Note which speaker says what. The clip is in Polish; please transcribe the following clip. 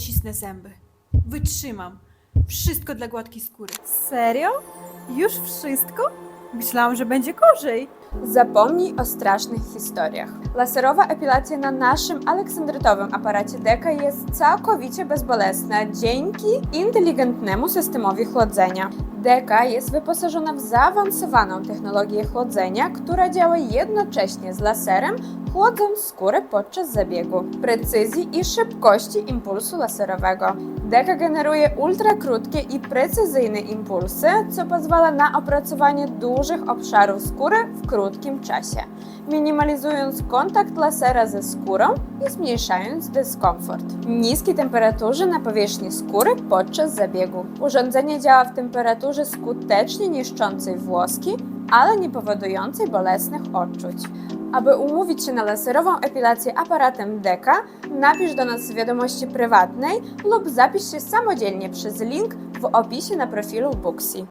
Speaker 1: zacisnę zęby. Wytrzymam. Wszystko dla gładkiej skóry.
Speaker 2: Serio? Już wszystko? Myślałam, że będzie gorzej.
Speaker 3: Zapomnij o strasznych historiach. Laserowa epilacja na naszym aleksandrytowym aparacie DEKA jest całkowicie bezbolesna dzięki inteligentnemu systemowi chłodzenia. DEKA jest wyposażona w zaawansowaną technologię chłodzenia, która działa jednocześnie z laserem, chłodząc skórę podczas zabiegu, precyzji i szybkości impulsu laserowego. DEKA generuje ultrakrótkie i precyzyjne impulsy, co pozwala na opracowanie dużych obszarów skóry w krótkim czasie, minimalizując kontakt lasera ze skórą i zmniejszając dyskomfort. Niskiej temperaturze na powierzchni skóry podczas zabiegu. Urządzenie działa w temperaturze skutecznie niszczącej włoski, ale nie powodującej bolesnych odczuć. Aby umówić się na laserową epilację aparatem DEKA, napisz do nas w wiadomości prywatnej lub zapisz się samodzielnie przez link w opisie na profilu Booksy.